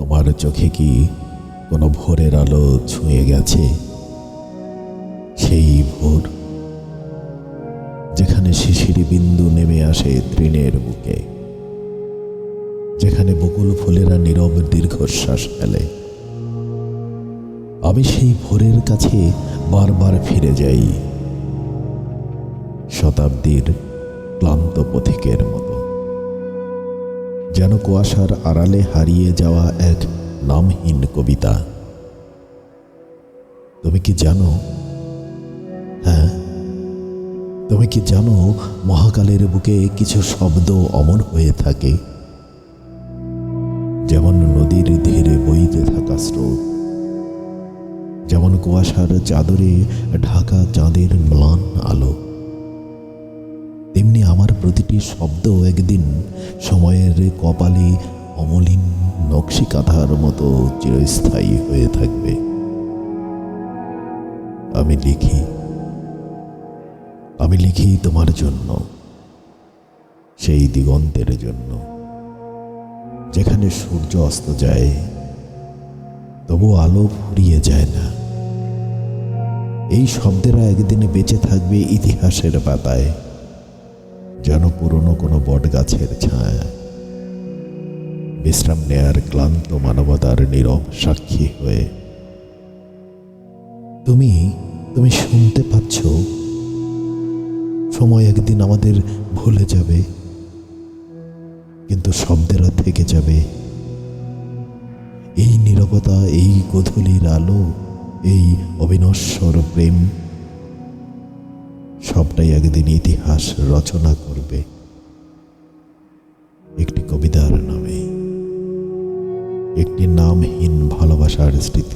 তোমার চোখে কি কোনো ভোরের আলো ছুঁয়ে গেছে? সেই ভোর যেখানে শিশির বিন্দু নেমে আসে তৃণের বুকে, যেখানে বকুল ফুলেরা নীরব দীর্ঘশ্বাস ফেলে। আমি সেই ভোরের কাছে বারবার ফিরে যাই শতাব্দীর ক্লান্ত পথিকের মতো। যেন কুয়াশার আড়ালে হারিয়ে যাওয়া এক নামহীন কবিতা। তুমি কি জানো? হ্যাঁ? তুমি কি জানো মহাকালের বুকে কিছু শব্দ অমর হয়ে থাকে? যেমন নদীর ধীরে বইতে থাকা স্রোত। যেমন কুয়াশার চাদরে ঢাকা চাঁদের ম্লান। শব্দ একদিন সময়ের কপালে অমলিন নকশি কাঁথার মতো চিরস্থায়ী হয়ে থাকবে। আমি লিখি আমি লিখি তোমার জন্য, সেই দিগন্তের জন্য। যেখানে সূর্য অস্ত যায়, তবু আলো ফুরিয়ে যায় না। এই শব্দেরা একদিনে বেঁচে থাকবে ইতিহাসের পাতায়। যেন পুরনো কোনো বট গাছের ছায়া। বিশ্রাম নেয়ার ক্লান্ত মানবতার নীরব সাক্ষী হয়ে। তুমি তুমি শুনতে পাচ্ছ? সময় একদিন আমাদের ভুলে যাবে। কিন্তু শব্দেরা থেকে যাবে। এই নীরবতা, এই গধূলির আলো, এই অবিনশ্বর প্রেম। সবটাই একদিন ইতিহাস রচনা করবে একটি কবিতার নামে। একটি নামহীন ভালোবাসার স্মৃতি